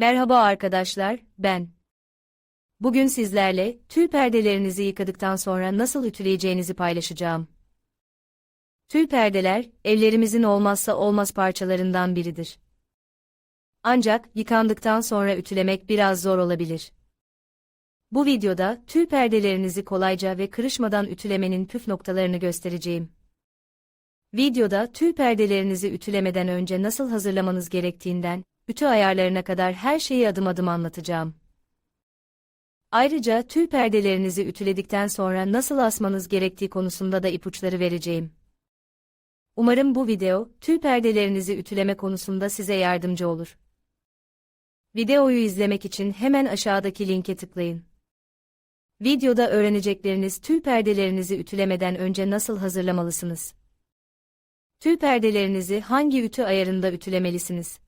Merhaba arkadaşlar, ben. Bugün sizlerle tül perdelerinizi yıkadıktan sonra nasıl ütüleyeceğinizi paylaşacağım. Tül perdeler, evlerimizin olmazsa olmaz parçalarından biridir. Ancak yıkandıktan sonra ütülemek biraz zor olabilir. Bu videoda tül perdelerinizi kolayca ve kırışmadan ütülemenin püf noktalarını göstereceğim. Videoda tül perdelerinizi ütülemeden önce nasıl hazırlamanız gerektiğinden, ütü ayarlarına kadar her şeyi adım adım anlatacağım. Ayrıca tül perdelerinizi ütüledikten sonra nasıl asmanız gerektiği konusunda da ipuçları vereceğim. Umarım bu video, tül perdelerinizi ütüleme konusunda size yardımcı olur. Videoyu izlemek için hemen aşağıdaki linke tıklayın. Videoda öğrenecekleriniz tül perdelerinizi ütülemeden önce nasıl hazırlamalısınız? Tül perdelerinizi hangi ütü ayarında ütülemelisiniz?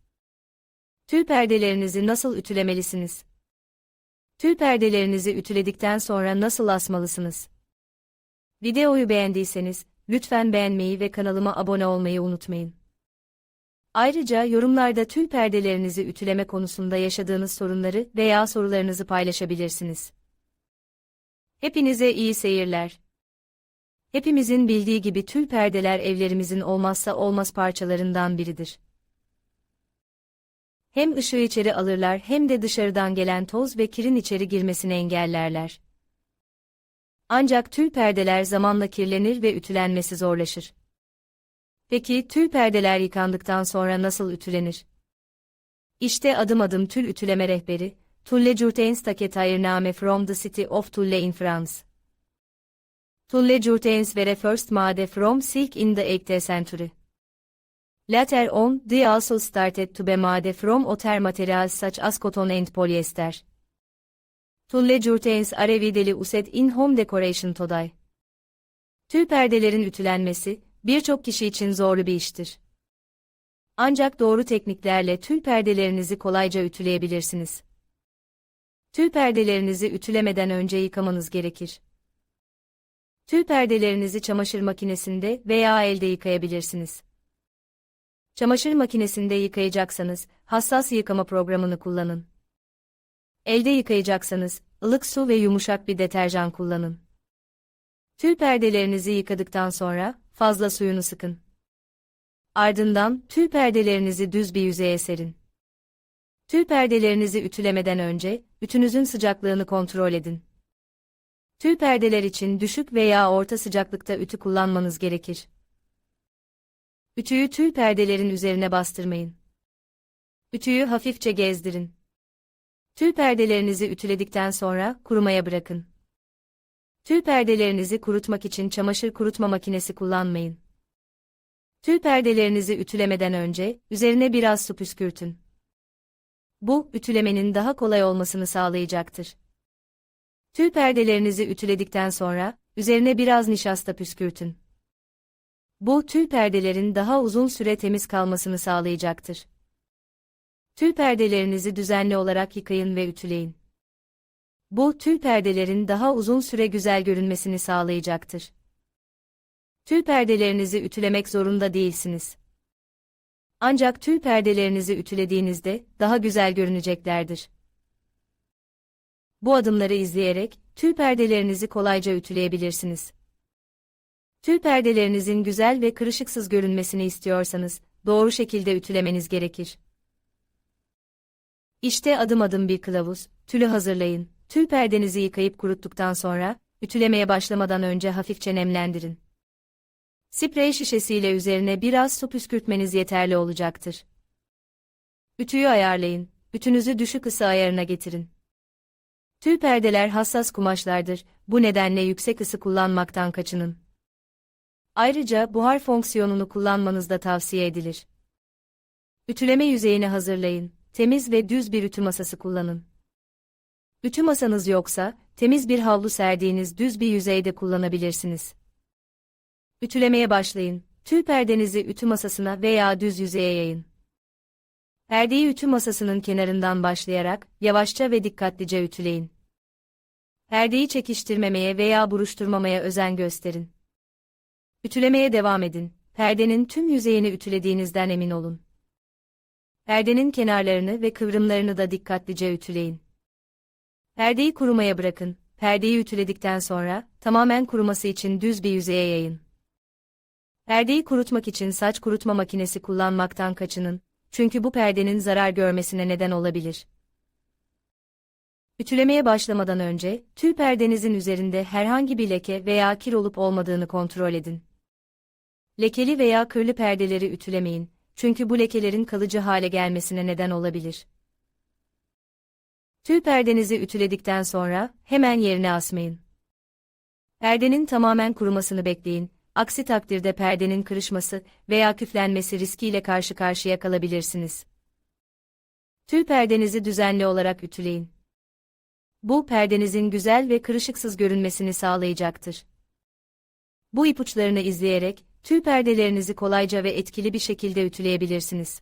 Tül perdelerinizi nasıl ütülemelisiniz? Tül perdelerinizi ütüledikten sonra nasıl asmalısınız? Videoyu beğendiyseniz, lütfen beğenmeyi ve kanalıma abone olmayı unutmayın. Ayrıca yorumlarda tül perdelerinizi ütüleme konusunda yaşadığınız sorunları veya sorularınızı paylaşabilirsiniz. Hepinize iyi seyirler. Hepimizin bildiği gibi tül perdeler evlerimizin olmazsa olmaz parçalarından biridir. Hem ışığı içeri alırlar hem de dışarıdan gelen toz ve kirin içeri girmesini engellerler. Ancak tül perdeler zamanla kirlenir ve ütülenmesi zorlaşır. Peki tül perdeler yıkandıktan sonra nasıl ütülenir? İşte adım adım tül ütüleme rehberi, Tulle Jurtens Taketayirname from the City of Tulle in France. Tulle Jurtens were first made from silk in the 8th century. Later on, they also started to be made from other materials such as cotton and polyester. Tulle Jurtens are widely used in home decoration today. Tül perdelerin ütülenmesi, birçok kişi için zorlu bir iştir. Ancak doğru tekniklerle tül perdelerinizi kolayca ütüleyebilirsiniz. Tül perdelerinizi ütülemeden önce yıkamanız gerekir. Tül perdelerinizi çamaşır makinesinde veya elde yıkayabilirsiniz. Çamaşır makinesinde yıkayacaksanız, hassas yıkama programını kullanın. Elde yıkayacaksanız, ılık su ve yumuşak bir deterjan kullanın. Tül perdelerinizi yıkadıktan sonra, fazla suyunu sıkın. Ardından, tül perdelerinizi düz bir yüzeye serin. Tül perdelerinizi ütülemeden önce, ütünüzün sıcaklığını kontrol edin. Tül perdeler için düşük veya orta sıcaklıkta ütü kullanmanız gerekir. Ütüyü tül perdelerin üzerine bastırmayın. Ütüyü hafifçe gezdirin. Tül perdelerinizi ütüledikten sonra kurumaya bırakın. Tül perdelerinizi kurutmak için çamaşır kurutma makinesi kullanmayın. Tül perdelerinizi ütülemeden önce üzerine biraz su püskürtün. Bu, ütülemenin daha kolay olmasını sağlayacaktır. Tül perdelerinizi ütüledikten sonra, üzerine biraz nişasta püskürtün. Bu, tül perdelerin daha uzun süre temiz kalmasını sağlayacaktır. Tül perdelerinizi düzenli olarak yıkayın ve ütüleyin. Bu, tül perdelerin daha uzun süre güzel görünmesini sağlayacaktır. Tül perdelerinizi ütülemek zorunda değilsiniz. Ancak tül perdelerinizi ütülediğinizde daha güzel görüneceklerdir. Bu adımları izleyerek tül perdelerinizi kolayca ütüleyebilirsiniz. Tül perdelerinizin güzel ve kırışıksız görünmesini istiyorsanız doğru şekilde ütülemeniz gerekir. İşte adım adım bir kılavuz, tülü hazırlayın. Tül perdenizi yıkayıp kuruttuktan sonra, ütülemeye başlamadan önce hafifçe nemlendirin. Sprey şişesiyle üzerine biraz su püskürtmeniz yeterli olacaktır. Ütüyü ayarlayın, ütünüzü düşük ısı ayarına getirin. Tül perdeler hassas kumaşlardır, bu nedenle yüksek ısı kullanmaktan kaçının. Ayrıca buhar fonksiyonunu kullanmanız da tavsiye edilir. Ütüleme yüzeyini hazırlayın, temiz ve düz bir ütü masası kullanın. Ütü masanız yoksa, temiz bir havlu serdiğiniz düz bir yüzeyde kullanabilirsiniz. Ütülemeye başlayın. Tül perdenizi ütü masasına veya düz yüzeye yayın. Perdeyi ütü masasının kenarından başlayarak yavaşça ve dikkatlice ütüleyin. Perdeyi çekiştirmemeye veya buruşturmamaya özen gösterin. Ütülemeye devam edin. Perdenin tüm yüzeyini ütülediğinizden emin olun. Perdenin kenarlarını ve kıvrımlarını da dikkatlice ütüleyin. Perdeyi kurumaya bırakın. Perdeyi ütüledikten sonra, tamamen kuruması için düz bir yüzeye yayın. Perdeyi kurutmak için saç kurutma makinesi kullanmaktan kaçının, çünkü bu perdenin zarar görmesine neden olabilir. Ütülemeye başlamadan önce, tül perdenizin üzerinde herhangi bir leke veya kir olup olmadığını kontrol edin. Lekeli veya kırlı perdeleri ütülemeyin, çünkü bu lekelerin kalıcı hale gelmesine neden olabilir. Tül perdenizi ütüledikten sonra, hemen yerine asmayın. Perdenin tamamen kurumasını bekleyin, aksi takdirde perdenin kırışması veya küflenmesi riskiyle karşı karşıya kalabilirsiniz. Tül perdenizi düzenli olarak ütüleyin. Bu perdenizin güzel ve kırışıksız görünmesini sağlayacaktır. Bu ipuçlarını izleyerek, tül perdelerinizi kolayca ve etkili bir şekilde ütüleyebilirsiniz.